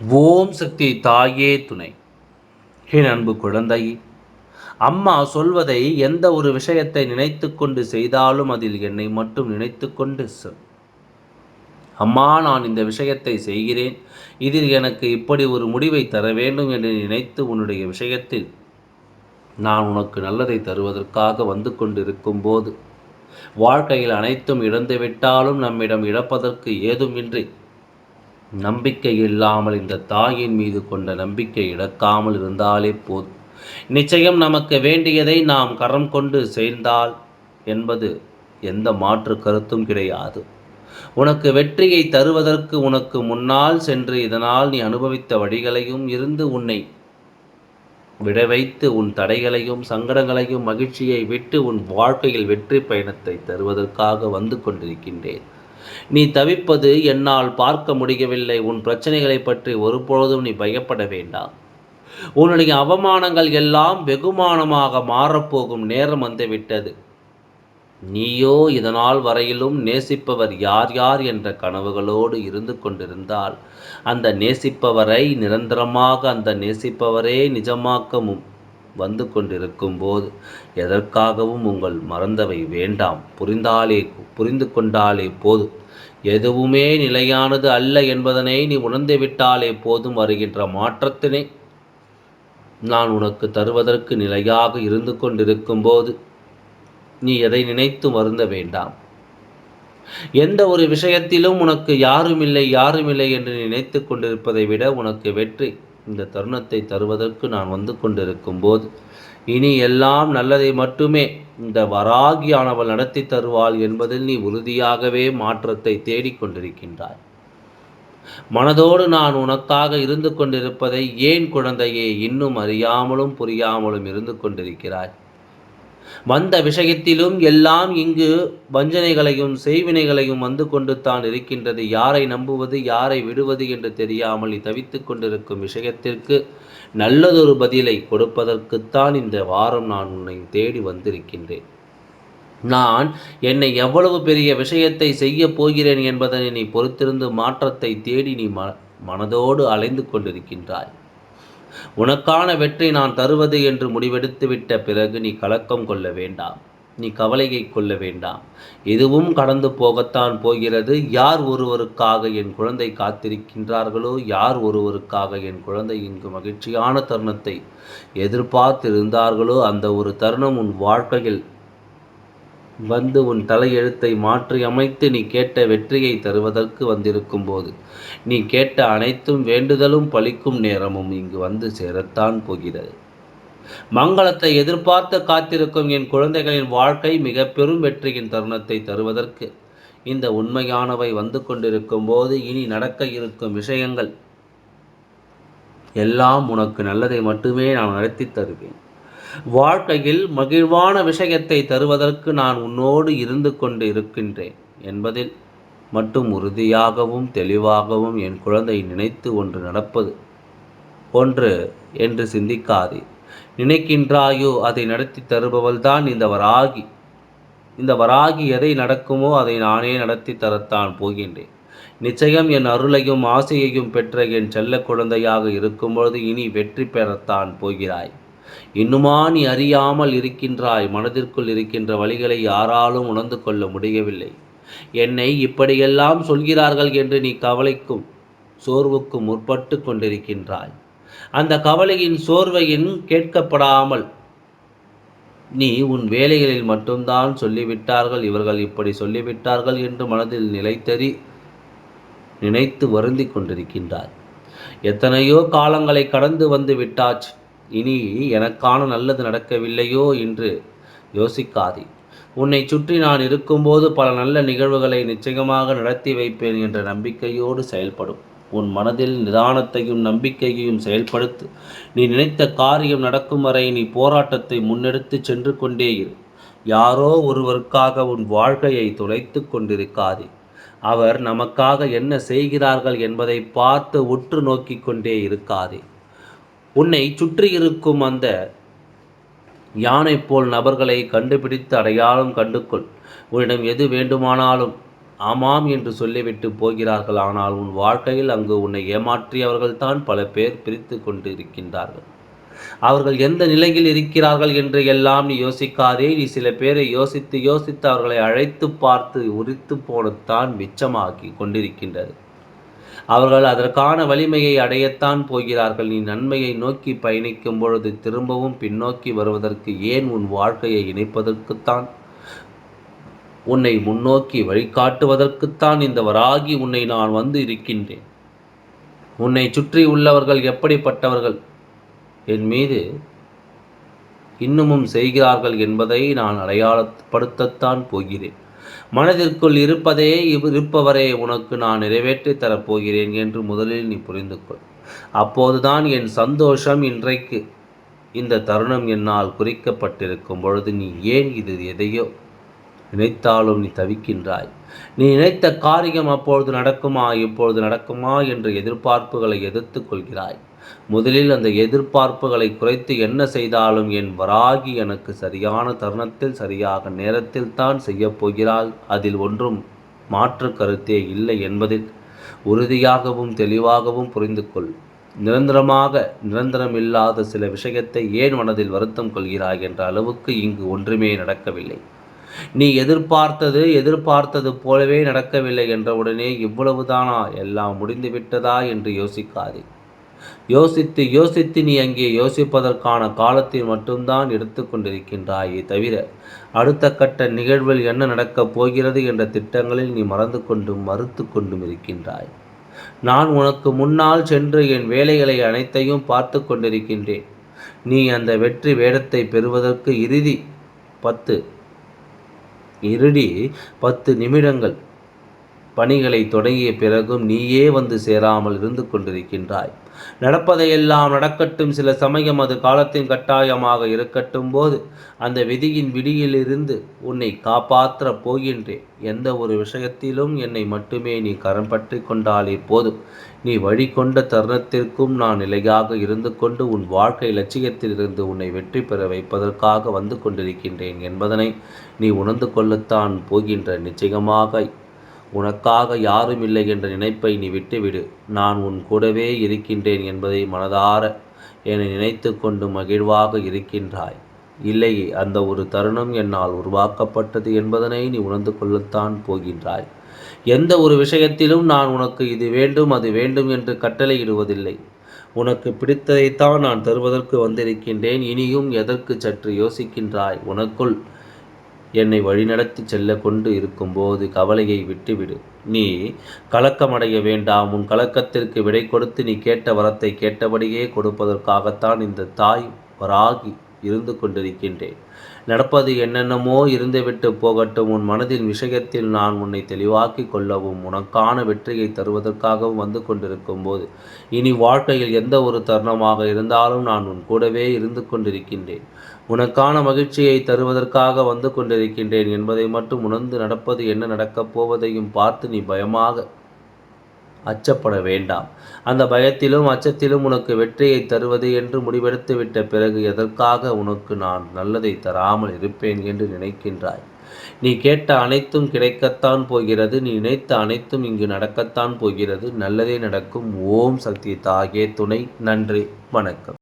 ஓம் சக்தி தாயே துணை. என் அன்பு குழந்தையே அம்மா சொல்வதை எந்த ஒரு விஷயத்தை நினைத்து கொண்டு செய்தாலும் அதில் என்னை மட்டும் நினைத்து கொண்டு சொல். அம்மா நான் இந்த விஷயத்தை செய்கிறேன். இதில் எனக்கு இப்படி ஒரு முடிவை தர வேண்டும் என்று நினைத்து உன்னுடைய விஷயத்தில் நான் உனக்கு நல்லதை தருவதற்காக வந்து கொண்டிருக்கும் போது வாழ்க்கையில் அனைத்தும் இழந்துவிட்டாலும் நம்மிடம் இழப்பதற்கு ஏதுமின்றி நம்பிக்கை இல்லாமல் இந்த தாயின் மீது கொண்ட நம்பிக்கை இழக்காமல் இருந்தாலே போதும். நிச்சயம் நமக்கு வேண்டியதை நாம் கரம் கொண்டு சேர்ந்தால் என்பது எந்த மாற்று கருத்தும் கிடையாது. உனக்கு வெற்றியை தருவதற்கு உனக்கு முன்னால் சென்று இதனால் நீ அனுபவித்த வழிகளையும் இருந்து உன்னை விட வைத்து உன் தடைகளையும் சங்கடங்களையும் மகிழ்ச்சியை விட்டு உன் வாழ்க்கையில் வெற்றி பயணத்தை தருவதற்காக வந்து கொண்டிருக்கின்றேன். நீ தவிப்பது என்னால் பார்க்க முடியவில்லை. உன் பிரச்சனைகளை பற்றி ஒருபொழுதும் நீ பயப்பட வேண்டாம். உன்னுடைய அவமானங்கள் எல்லாம் வெகுமானமாக மாறப்போகும் நேரம் வந்துவிட்டது. நீயோ இதனால் வரையிலும் நேசிப்பவர் யார் யார் என்ற கனவுகளோடு இருந்து கொண்டிருந்தால் அந்த நேசிப்பவரை நிரந்தரமாக அந்த நேசிப்பவரே நிஜமாக்கமும் வந்து கொண்டிருக்கும் போது எதற்காகவும் உங்கள் மறந்தவை வேண்டாம். புரிந்தாலே புரிந்து கொண்டாலே போதும். எதுவுமே நிலையானது அல்ல என்பதனை நீ உணர்ந்து விட்டாலே போதும் வருகின்ற மாற்றத்தினை நான் உனக்கு தருவதற்கு நிலையாக இருந்து கொண்டிருக்கும் போது நீ எதை நினைத்து வருந்த வேண்டாம். எந்த ஒரு விஷயத்திலும் உனக்கு யாரும் இல்லை யாரும் இல்லை என்று நினைத்து கொண்டிருப்பதை விட உனக்கு வெற்றி. இந்த தருணத்தை தருவதற்கு நான் வந்து கொண்டிருக்கும் போது இனி எல்லாம் நல்லதை மட்டுமே இந்த வராகியானவள் நடத்தி தருவாள் என்பதில் நீ உறுதியாகவே மாற்றத்தை தேடிக்கொண்டிருக்கின்றாய் மனதோடு நான் உனக்காக இருந்து கொண்டிருப்பதை ஏன் குழந்தையே இன்னும் அறியாமலும் புரியாமலும் இருந்து கொண்டிருக்கிறாய்? வந்த விஷயத்திலும் எல்லாம் இங்கு வஞ்சனைகளையும் செய்வினைகளையும் வந்து கொண்டு தான் இருக்கின்றது. யாரை நம்புவது யாரை விடுவது என்று தெரியாமல் தவித்து கொண்டிருக்கும் விஷயத்திற்கு நல்லதொரு பதிலை கொடுப்பதற்குத்தான் இந்த வாரம் நான் உன்னை தேடி வந்திருக்கின்றேன். நான் என்னை எவ்வளவு பெரிய விஷயத்தை செய்ய போகிறேன் என்பதனை நீ பொறுத்திருந்து மாற்றத்தை தேடி நீ ம மனதோடு அலைந்து கொண்டிருக்கின்றாய். உனக்கான வெற்றி நான் தருவது என்று முடிவெடுத்துவிட்ட பிறகு நீ கலக்கம் கொள்ள வேண்டாம். நீ கவலையை கொள்ள வேண்டாம். எதுவும் கடந்து போகத்தான் போகிறது. யார் ஒருவருக்காக என் குழந்தை காத்திருக்கின்றார்களோ யார் ஒருவருக்காக என் குழந்தை இங்கு மகிழ்ச்சியான தருணத்தை எதிர்பார்த்திருந்தார்களோ அந்த ஒரு தருணம் உன் வாழ்க்கையில் வந்து உன் தலையெழுத்தை மாற்றி அமைத்து நீ கேட்ட வெற்றியை தருவதற்கு வந்திருக்கும் போது நீ கேட்ட அனைத்தும் வேண்டுதலும் பழிக்கும் நேரமும் இங்கு வந்து சேரத்தான் போகிறது. மங்களத்தை எதிர்பார்த்து காத்திருக்கும் என் குழந்தைகளின் வாழ்க்கை மிக பெரும் வெற்றியின் தருணத்தை தருவதற்கு இந்த உண்மையானவை வந்து கொண்டிருக்கும் போது இனி நடக்க இருக்கும் விஷயங்கள் எல்லாம் உனக்கு நல்லதை மட்டுமே நான் நடத்தி தருவேன். வாழ்க்கையில் மகிழ்வான விஷயத்தை தருவதற்கு நான் உன்னோடு இருந்து கொண்டு இருக்கின்றேன் என்பதில் மட்டும் உறுதியாகவும் தெளிவாகவும் என் குழந்தை நினைத்து ஒன்று நடப்பது. ஒன்று என்று சிந்திக்காதே. நினைக்கின்றாயோ அதை நடத்தி தருபவள்தான் இந்த வராகி. இந்த வராகி எதை நடக்குமோ அதை நானே நடத்தி தரத்தான் போகின்றேன். நிச்சயம் என் அருளையும் ஆசையையும் பெற்ற என் செல்ல குழந்தையாக இருக்கும்பொழுது இனி வெற்றி பெறத்தான் போகிறாய். இன்னுமா நீ அறியாமல் இருக்கின்றாய் மனதிற்குள் இருக்கின்ற வழிகளை யாராலும் உணர்ந்து கொள்ள முடியவில்லை. என்னை இப்படியெல்லாம் சொல்கிறார்கள் என்று நீ கவலைக்கும் சோர்வுக்கும் முற்பட்டு கொண்டிருக்கின்றாய். அந்த கவலையின் சோர்வையின் கேட்கப்படாமல் நீ உன் வேலைகளில் மட்டும்தான் சொல்லிவிட்டார்கள் இவர்கள் இப்படி சொல்லிவிட்டார்கள் என்று மனதில் நிலைத்தறி நினைத்து வருந்தி கொண்டிருக்கின்றாய். எத்தனையோ காலங்களை கடந்து வந்து விட்டாச்சு. இனி எனக்கான நல்லது நடக்கவில்லையோ என்று யோசிக்காதே. உன்னை சுற்றி நான் இருக்கும்போது பல நல்ல நிகழ்வுகளை நிச்சயமாக நடத்தி வைப்பேன் என்ற நம்பிக்கையோடு செயல்படும். உன் மனதில் நிதானத்தையும் நம்பிக்கையையும் செயல்படுத்து நீ நினைத்த காரியம் நடக்கும் வரை நீ போராட்டத்தை முன்னெடுத்து சென்று கொண்டே இரு. யாரோ ஒருவருக்காக உன் வாழ்க்கையை துளைத்து கொண்டிருக்காதே. அவர் நமக்காக என்ன செய்கிறார்கள் என்பதை பார்த்து உற்று நோக்கிக் கொண்டே இருக்காதே. உன்னை சுற்றி இருக்கும் அந்த யானை போல் நபர்களை கண்டுபிடித்து அடையாளம் கண்டுகொள். உன்னிடம் எது வேண்டுமானாலும் ஆமாம் என்று சொல்லிவிட்டு போகிறார்கள். ஆனால் உன் வாழ்க்கையில் அங்கு உன்னை ஏமாற்றியவர்கள்தான் பல பேர் பிரித்து கொண்டு இருக்கின்றார்கள் அவர்கள் எந்த நிலையில் இருக்கிறார்கள் என்று எல்லாம் நீ யோசிக்காதே. நீ சில பேரை யோசித்து யோசித்து அவர்களை அழைத்து பார்த்து உரித்து போனத்தான் மிச்சமாக்கி கொண்டிருக்கின்றது. அவர்கள் அதற்கான வலிமையை அடையத்தான் போகிறார்கள். நீ நன்மையை நோக்கி பயணிக்கும் பொழுது திரும்பவும் பின்னோக்கி வருவதற்கு ஏன் உன் வாழ்க்கையை இணைப்பதற்குத்தான்? உன்னை முன்னோக்கி வழிகாட்டுவதற்குத்தான் இந்த வராகி உன்னை நான் வந்து இருக்கின்றேன். உன்னை சுற்றி உள்ளவர்கள் எப்படிப்பட்டவர்கள்? என் மீது இன்னமும் செய்கிறார்கள் என்பதை நான் அடையாளப்படுத்தத்தான் போகிறேன். மனதிற்குள் இருப்பதே இருப்பவரே உனக்கு நான் நிறைவேற்றி தரப்போகிறேன் என்று முதலில் நீ புரிந்து கொள். அப்போதுதான் என் சந்தோஷம் இன்றைக்கு இந்த தருணம் என்னால் குறிக்கப்பட்டிருக்கும் பொழுது நீ ஏன் இது எதையோ நினைத்தாலும் நீ தவிக்கின்றாய். நீ நினைத்த காரியம் அப்பொழுது நடக்குமா இப்பொழுது நடக்குமா என்று எதிர்பார்ப்புகளை எதிர்த்து கொள்கிறாய். முதலில் அந்த எதிர்பார்ப்புகளை குறைத்து என்ன செய்தாலும் என் வராகி எனக்கு சரியான தருணத்தில் சரியாக நேரத்தில் தான் செய்யப்போகிறாள் அதில் ஒன்றும் மாற்று கருத்தே இல்லை என்பதில் உறுதியாகவும் தெளிவாகவும் புரிந்து கொள். நிரந்தரமாக நிரந்தரமில்லாத சில விஷயத்தை ஏன் மனதில் வருத்தம் கொள்கிறாய் என்ற அளவுக்கு இங்கு ஒன்றுமே நடக்கவில்லை. நீ எதிர்பார்த்தது எதிர்பார்த்தது போலவே நடக்கவில்லை என்றவுடனே இவ்வளவுதானா? எல்லாம் முடிந்து விட்டதா என்று யோசிக்காதே. யோசித்து யோசித்து நீ அங்கே யோசிப்பதற்கான காலத்தில் மட்டும்தான் எடுத்துக்கொண்டிருக்கின்றாயே தவிர அடுத்த கட்ட நிகழ்வில் என்ன நடக்கப் போகிறது என்ற திட்டங்களில் நீ மறந்து கொண்டும் மறுத்து கொண்டும் இருக்கின்றாய். நான் உனக்கு முன்னால் சென்று என் வேலைகளை அனைத்தையும் பார்த்து கொண்டிருக்கின்றேன். நீ அந்த வெற்றி வேடத்தை பெறுவதற்கு இறுதி பத்து இறுதி பத்து நிமிடங்கள் பணிகளை தொடங்கிய பிறகும் நீயே வந்து சேராமல் இருந்து கொண்டிருக்கின்றாய். நடப்பதையெல்லாம் நடக்கட்டும். சில சமயம் அது காலத்தின் கட்டாயமாக இருக்கட்டும் போது அந்த விதியின் விடியிலிருந்து உன்னை காப்பாற்ற போகின்றேன். எந்த ஒரு விஷயத்திலும் என்னை மட்டுமே நீ கரம் பற்றி கொண்டாலே போதும் நீ வழி கொண்ட தருணத்திற்கும் நான் நிலையாக இருந்து கொண்டு உன் வாழ்க்கை லட்சியத்திலிருந்து உன்னை வெற்றி பெற வைப்பதற்காக வந்து கொண்டிருக்கின்றேன் என்பதனை நீ உணர்ந்து கொள்ளத்தான் போகின்ற நிச்சயமாக உனக்காக யாரும் இல்லை என்ற நினைப்பை நீ விட்டுவிடு. நான் உன் கூடவே இருக்கின்றேன் என்பதை மனதார என்னை நினைத்து கொண்டு மகிழ்வாக இருக்கின்றாய். இல்லையே அந்த ஒரு தருணம் என்னால் உருவாக்கப்பட்டது என்பதனை நீ உணர்ந்து கொள்ளத்தான் போகின்றாய். எந்த ஒரு விஷயத்திலும் நான் உனக்கு இது வேண்டும் அது வேண்டும் என்று கட்டளையிடுவதில்லை. உனக்கு பிடித்ததைத்தான் நான் தருவதற்கு வந்திருக்கின்றேன் இனியும் எதற்கு சற்று யோசிக்கின்றாய்? உனக்குள் என்னை வழிநடத்தி செல்ல கொண்டு இருக்கும்போது கவலையை விட்டுவிடு. நீ கலக்கமடைய வேண்டாம். உன் கலக்கத்திற்கு விடை கொடுத்து நீ கேட்ட வரத்தை கேட்டபடியே கொடுப்பதற்காகத்தான் இந்த தாய் வராகி இருந்து கொண்டிருக்கின்றேன். நடப்பது என்னென்னமோ இருந்துவிட்டு போகட்டும். உன் மனதின் விஷயத்தில் நான் உன்னை தெளிவாக்கி கொள்ளவும் உனக்கான வெற்றியை தருவதற்காகவும் வந்து கொண்டிருக்கும் போது இனி வாழ்க்கையில் எந்த ஒரு தருணமாக இருந்தாலும் நான் உன் கூடவே இருந்து கொண்டிருக்கின்றேன். உனக்கான மகிழ்ச்சியை தருவதற்காக வந்து கொண்டிருக்கின்றேன் என்பதை மட்டும் உணர்ந்து நடப்பது என்ன நடக்கப் போவதையும் பார்த்து நீ பயமாக அச்சப்பட வேண்டாம். அந்த பயத்திலும் அச்சத்திலும் உனக்கு வெற்றியை தருவது என்று முடிவெடுத்து விட்ட பிறகு எதற்காக உனக்கு நான் நல்லதை தராமல் இருப்பேன் என்று நினைக்கின்றாய்? நீ கேட்ட அனைத்தும் கிடைக்கத்தான் போகிறது. நீ நினைத்த அனைத்தும் இங்கு நடக்கத்தான் போகிறது. நல்லதே நடக்கும். ஓம் சக்தி தாகே துணை நன்றி வணக்கம்.